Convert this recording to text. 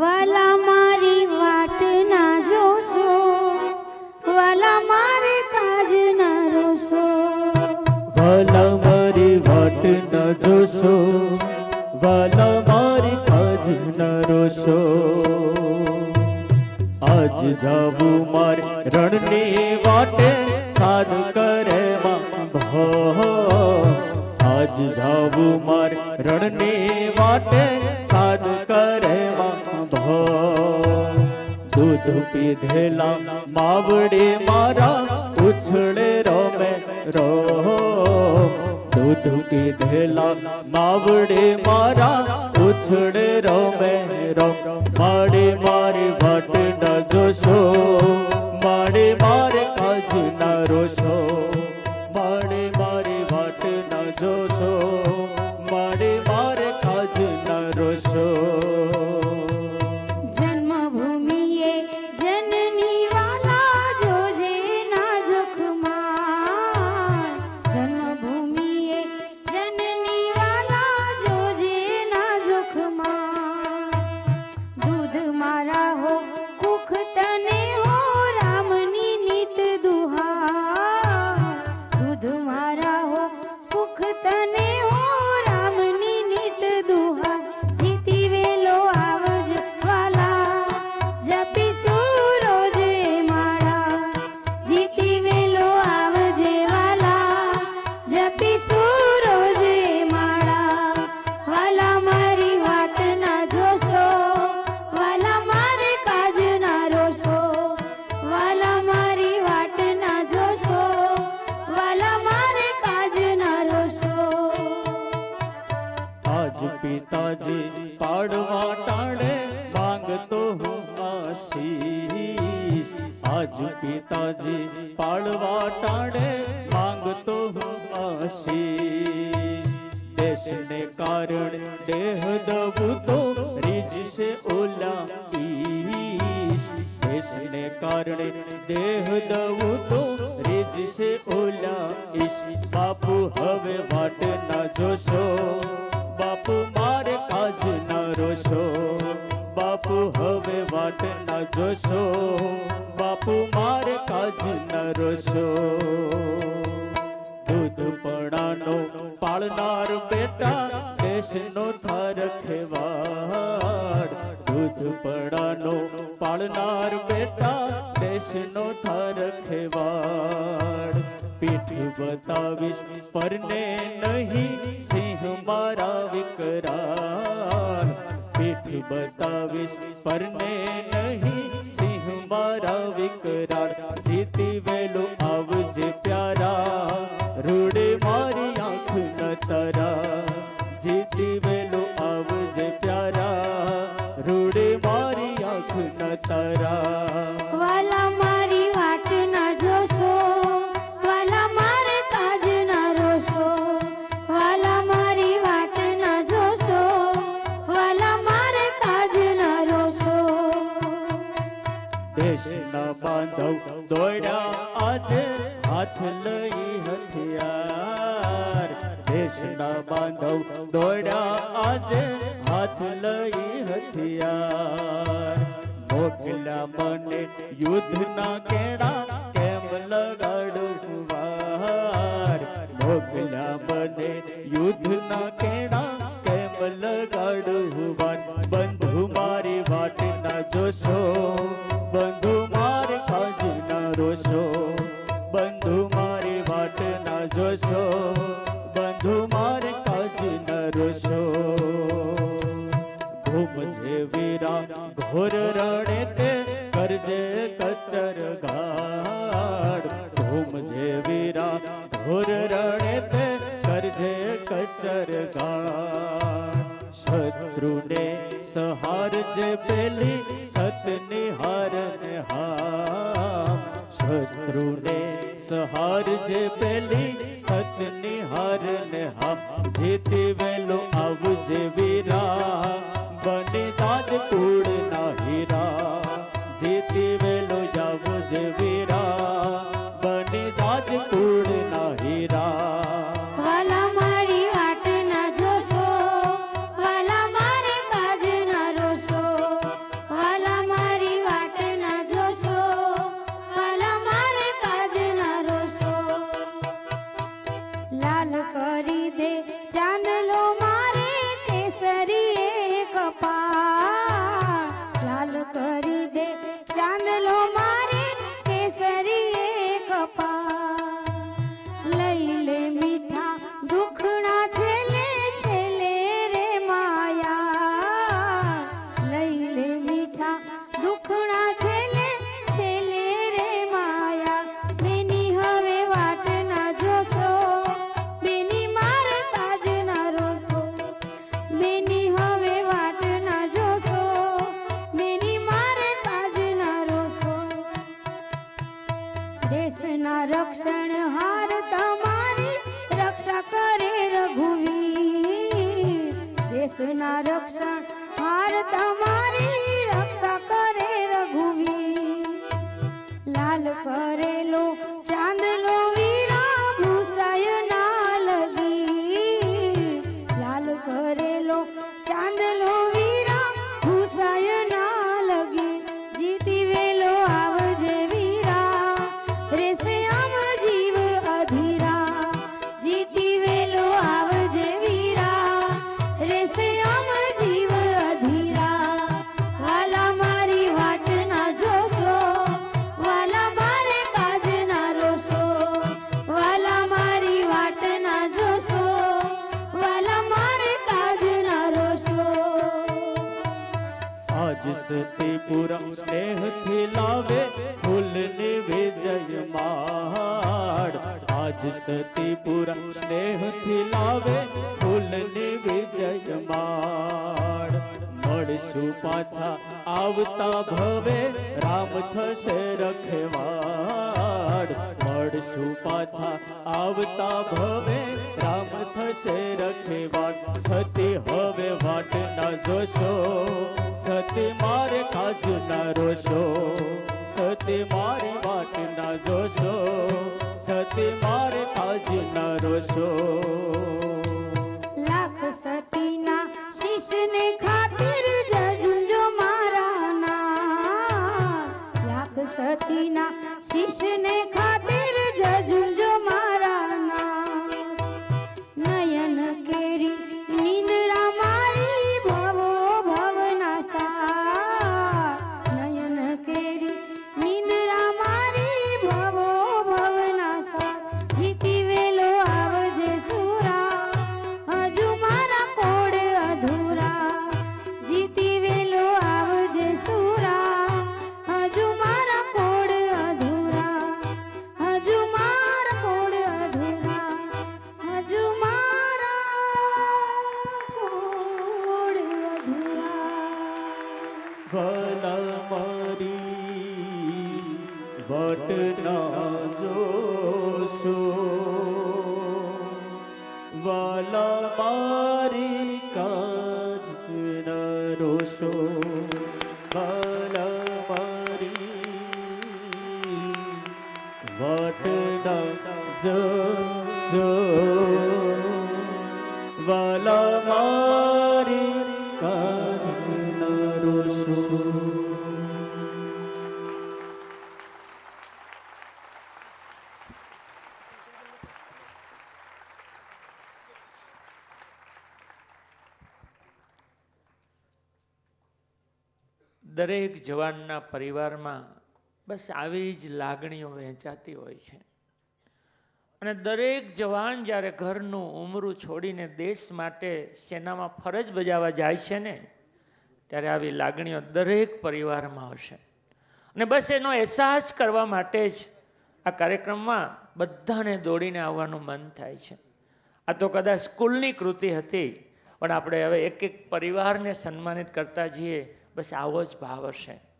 વાલા મારી વાટ ના જોશો, વાલા મારે કાજ ના રોશો. વાલા મારી વાટ ના જોશો, વાલા મારી કાજ ના રોશો. આજ જાવું માર રણની વાટે સાદ કરે આજ જાવું માર રણની વાટે ભો દૂધ પીધેલા માવડે મારા ઉછળે રમે, રો. દૂધ પીધેલા માવડે મારા ઉછળે રમે, રો. મારે મારી વાટ ન જોશો મારે મારે કાજ ના રોશો મારે મારી વાટ ન જોશો. ના જોશો, બાપુ મારે કાજ ના રોશો, બાપુ હવે વાટ ના જોશો, બાપુ મારે કાજ ના રોશો. દૂધ પાળનાર બેટા, દેશનો થાર ખેવાડ. દૂધ પાળનાર બેટા બતાવીશ. પરને નહીં સિંહ મારા વિકરાલ પીઠ બતાવીશ. પરને નહીં સિંહ મારા વિકરાળ. જીતી વેલો દેશના બાંધવ દોડ્યા આજે હાથ લઈ હથિયાર. મોકલા મને યુદ્ધના કેડા કેમ લગાડું મોકલા મને યુદ્ધના કેડા કેમ લગાડું उपजे वीरा घोर रणे ते करजे कच्चर घाट घूमजे वीरा घोर रणे ते करजे कचर घाट शत्रु ने सहार जे पेली सत निहार। निहार शत्रु ने सहार जे पेली सत निहार। निहार जीती वेलो आवजे वीरा બને તાજ કુળ ના હીરા જેતે વેલો જાવ જે વીરા બને તાજ કુળ ના હીરા લાલ કરી દે રક્ષણ હાર તમારી રક્ષા કરે રઘુવીર. દેશના રક્ષણ હાર તમારી રક્ષા કરે રઘુવીર. લાલ કરેલો સતીપુરા સ્નેહથી લાવે ફૂલની વિજય માળ આજ સતીપુરા સ્નેહથી લાવે ફૂલની વિજય માળ મળશું પાછા આવતા ભવે રામ થશે રખેવાડ મળશું પાછા આવતા ભવે રામ થશે રખેવાડ સતી હવે વાટ ના જોશો સતી સતી મારી વાત ના જોશો, સતી મારે કાજી ના રોશો. લાખ સતી ના શીશ ને ખાતીર જજુંજો મારા ના લાખ સતી ના શીશ ને ખાતીર જજુ ન દરેક જવાનના પરિવારમાં બસ આવી જ લાગણીઓ વહેંચાતી હોય છે. અને દરેક જવાન જ્યારે ઘરનું ઉમરું છોડીને દેશ માટે સેનામાં ફરજ બજાવવા જાય છે ને, ત્યારે આવી લાગણીઓ દરેક પરિવારમાં હશે. અને બસ એનો અહેસાસ કરવા માટે જ આ કાર્યક્રમમાં બધાને દોડીને આવવાનું મન થાય છે. આ તો કદાચ સ્કૂલની કૃતિ હતી, પણ આપણે હવે એક એક પરિવારને સન્માનિત કરતા જઈએ બસ આવો જ ભાવ હશે.